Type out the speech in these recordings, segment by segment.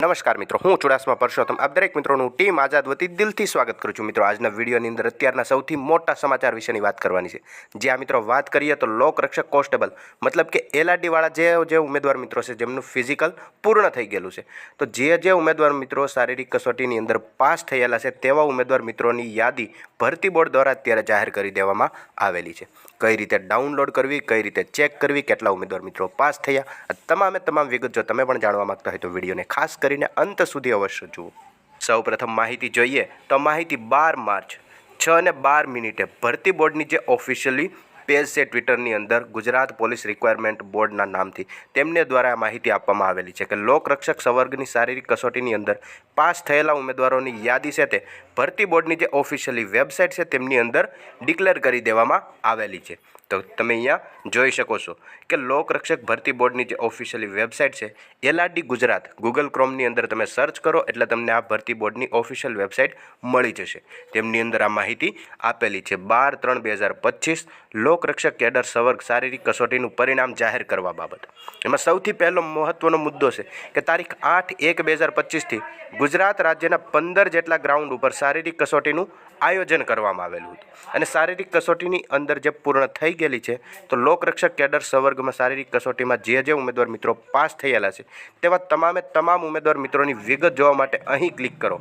નમસ્કાર મિત્રો, હું ચુડાસમા પરસોત્તમ. આપ દરેક મિત્રોનું ટીમ આઝાદ વતી દિલથી સ્વાગત કરું છું. મિત્રો, આજના વિડીયોની અંદર અત્યારના સૌથી મોટા સમાચાર વિશેની વાત કરવાની છે. જ્યાં મિત્રો વાત કરીએ તો લોકરક્ષક કોન્સ્ટેબલ, મતલબ કે એલઆરડીવાળા જે જે ઉમેદવાર મિત્રો છે, જેમનું ફિઝિકલ પૂર્ણ થઈ ગયેલું છે. તો જે જે ઉમેદવાર મિત્રો શારીરિક કસોટીની અંદર પાસ થયેલા છે, તેવા ઉમેદવાર મિત્રોની યાદી ભરતી બોર્ડ દ્વારા અત્યારે જાહેર કરી દેવામાં આવેલી છે. કઈ રીતે ડાઉનલોડ કરવી, કઈ રીતે ચેક કરવી, કેટલા ઉમેદવાર મિત્રો પાસ થયા તમામે તમામ વિગત જો તમે પણ જાણવા માંગતા હોય તો વિડીયોને ખાસ કરીને અંત સુધી અવશ્ય જુઓ. સૌપ્રથમ માહિતી જોઈએ તો માહિતી બાર માર્ચ છ અને બાર મિનિટે ભરતી બોર્ડની જે ઓફિશિયલી પેજ છે ટ્વિટરની અંદર ગુજરાત પોલીસ રિક્વાયરમેન્ટ બોર્ડના નામથી તેમને દ્વારા આ માહિતી આપવામાં આવેલી છે કે લોકરક્ષક સંવર્ગની શારીરિક કસોટીની અંદર પાસ થયેલા ઉમેદવારોની યાદી છે તે ભરતી બોર્ડની જે ઓફિશિયલી વેબસાઇટ છે તેમની અંદર ડિક્લેર કરી દેવામાં આવેલી છે. તો તમે અહીંયા જોઈ શકો છો કે લોકરક્ષક ભરતી બોર્ડની જે ઓફિશિયલી વેબસાઇટ છે, એલઆરડી ગુજરાત, ગૂગલ ક્રોમની અંદર તમે સર્ચ કરો એટલે તમને આ ભરતી બોર્ડની ઓફિશિયલ વેબસાઇટ મળી જશે. તેમની અંદર આ માહિતી આપેલી છે. બાર ત્રણ બે હજાર પચીસ, લોકરક્ષક કેડર સવર્ગ શારીરિક કસોટીનું પરિણામ જાહેર કરવા બાબત. એમાં સૌથી પહેલો મહત્ત્વનો મુદ્દો છે કે તારીખ આઠ એક બે હજાર પચીસથી ગુજરાત રાજ્યના પંદર જેટલા ગ્રાઉન્ડ ઉપર શારીરિક કસોટીનું આયોજન કરવામાં આવેલું હતું. અને શારીરિક કસોટીની અંદર જે પૂર્ણ થઈ ગયેલી છે, તો લોકરક્ષક કેડર સવર્ગમાં શારીરિક કસોટીમાં જે જે ઉમેદવાર મિત્રો પાસ થયેલા છે, તેવા તમામે તમામ ઉમેદવાર મિત્રોની વિગત જોવા માટે અહીં ક્લિક કરો.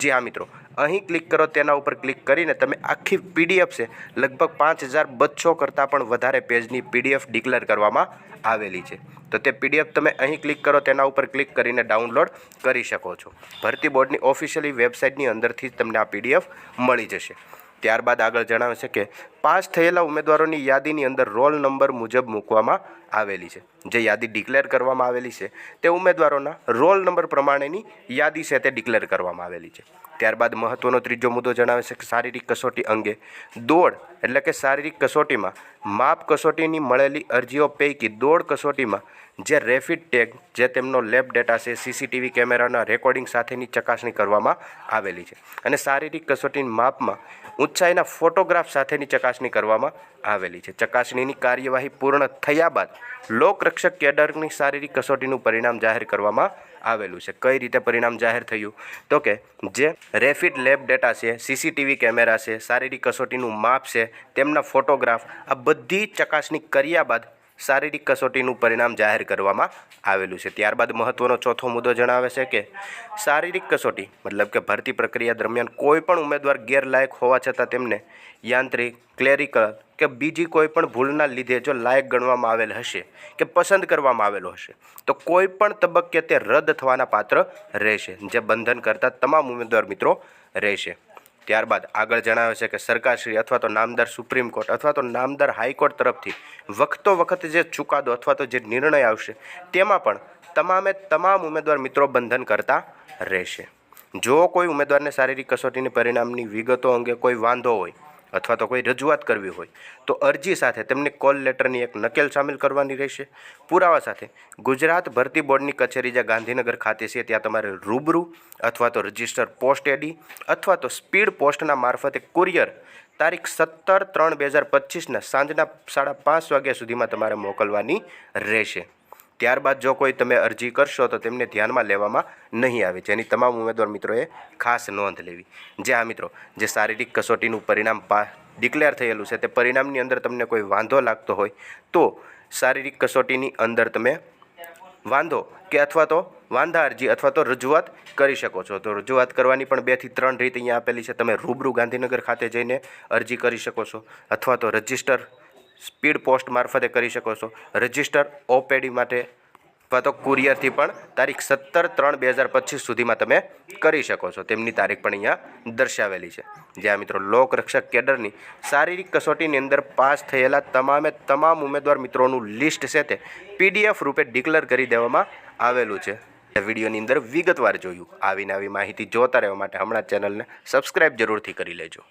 જી હા મિત્રો અહીં ક્લિક કરો, તેના ઉપર ક્લિક કરીને તમે આખી પીડીએફ છે, લગભગ પાંચ હજાર બસો કરતાં પણ વધારે પેજની પીડીએફ ડિક્લેર કરવામાં આવેલી છે. તો તે પીડીએફ તમે અહીં ક્લિક કરો, તેના ઉપર ક્લિક કરીને ડાઉનલોડ કરી શકો છો. ભરતી બોર્ડની ઓફિશિયલી વેબસાઇટની અંદરથી તમને આ પીડીએફ મળી જશે. ત્યારબાદ આગળ જણાવે છે કે પાસ થયેલા ઉમેદવારોની યાદીની અંદર રોલ નંબર મુજબ મૂકવામાં આવેલી છે. જે યાદી ડિક્લેર કરવામાં આવેલી છે, તે ઉમેદવારોના રોલ નંબર પ્રમાણેની યાદી છે તે ડિક્લેર કરવામાં આવેલી છે. ત્યારબાદ મહત્ત્વનો ત્રીજો મુદ્દો જણાવે છે કે શારીરિક કસોટી અંગે દોડ એટલે કે શારીરિક કસોટીમાં માપ કસોટીની મળેલી અરજીઓ પૈકી દોડ કસોટીમાં જે રેફિડ ટેગ જે તેમનો લેબ ડેટા છે, સીસીટીવી કેમેરાના રેકોર્ડિંગ સાથેની ચકાસણી કરવામાં આવેલી છે. અને શારીરિક કસોટીની માપમાં ઊંચાઈના ફોટોગ્રાફ સાથેની ચકાસણી કરવામાં આવેલી છે. ચકાસણીની કાર્યવાહી પૂર્ણ થયા બાદ લોકરક્ષક કેડરની શારીરિક કસોટીનું પરિણામ જાહેર કરવામાં આવેલું છે. કઈ રીતે પરિણામ જાહેર થયું? તો કે જે રેફિડ લેબ ડેટા છે, સીસીટીવી કેમેરા છે, શારીરિક કસોટીનું માપ છે, તેમના ફોટોગ્રાફ આ બધી ચકાસણી કર્યા બાદ શારીરિક કસોટીનું પરિણામ જાહેર કરવામાં આવેલું છે. ત્યારબાદ મહત્ત્વનો ચોથો મુદ્દો જણાવે છે કે શારીરિક કસોટી, મતલબ કે ભરતી પ્રક્રિયા દરમિયાન કોઈ પણ ઉમેદવાર ગેરલાયક હોવા છતાં તેમને યાંત્રિક, ક્લેરિકલ કે બીજી કોઈ પણ ભૂલના લીધે જો લાયક ગણવામાં આવેલ હશે કે પસંદ કરવામાં આવેલો હશે, તો કોઈ પણ તબક્કે તે રદ થવાના પાત્ર રહેશે, જે બંધન કરતા તમામ ઉમેદવાર મિત્રો રહેશે. ત્યારબાદ આગળ જણાવે છે કે સરકારશ્રી અથવા તો નામદાર સુપ્રીમ કોર્ટ અથવા તો નામદાર હાઈકોર્ટ તરફથી વખતો વખત જે ચુકાદો અથવા તો જે નિર્ણય આવશે, તેમાં પણ તમામે તમામ ઉમેદવાર મિત્રો બંધન કરતા રહેશે. જો કોઈ ઉમેદવારને શારીરિક કસોટીની પરિણામની વિગતો અંગે કોઈ વાંધો હોય અથવા તો કોઈ રજૂઆત કરવી હોય, તો અરજી સાથે તેમની કોલ લેટરની એક નકેલ સામેલ કરવાની રહેશે. પુરાવા સાથે, ગુજરાત ભરતી બોર્ડની કચેરી જે ગાંધીનગર ખાતે છે, ત્યાં તમારે રૂબરૂ અથવા તો રજિસ્ટર પોસ્ટ એડી અથવા તો સ્પીડ પોસ્ટના મારફતે કુરિયર તારીખ સત્તર ત્રણ બે હજાર પચીસના સાંજના સાડા પાંચ વાગ્યા સુધીમાં તમારે મોકલવાની રહેશે. ત્યારબાદ જો કોઈ તમે અરજી કરશો તો તેમને ધ્યાનમાં લેવામાં નહીં આવે જેની તમામ ઉમેદવાર મિત્રોએ ખાસ નોંધ લેવી. જે આ મિત્રો, જે શારીરિક કસોટીનું પરિણામ ડિક્લેર થયેલું છે તે પરિણામની અંદર તમને કોઈ વાંધો લાગતો હોય તો શારીરિક કસોટીની અંદર તમે વાંધો કે અથવા તો વાંધા અરજી અથવા તો રજૂઆત કરી શકો છો. તો રજૂઆત કરવાની પણ બેથી ત્રણ રીત અહીંયા આપેલી છે. તમે રૂબરૂ ગાંધીનગર ખાતે જઈને અરજી કરી શકો છો અથવા તો રજિસ્ટર સ્પીડ પોસ્ટ મારફતે કરી શકો છો. રજિસ્ટર ઓપેડી માટે અથવા તો કુરિયરથી પણ તારીખ સત્તર ત્રણ બે હજાર પચીસ સુધીમાં તમે કરી શકો છો. તેમની તારીખ પણ અહીંયા દર્શાવેલી છે. જ્યાં મિત્રો લોકરક્ષક કેડરની શારીરિક કસોટીની અંદર પાસ થયેલા તમામે તમામ ઉમેદવાર મિત્રોનું લિસ્ટ છે તે પીડીએફ રૂપે ડિક્લેર કરી દેવામાં આવેલું છે. વિડીયોની અંદર વિગતવાર જોયું. આવીને આવી માહિતી જોતા રહેવા માટે હમણાં ચેનલને સબસ્ક્રાઈબ જરૂરથી કરી લેજો.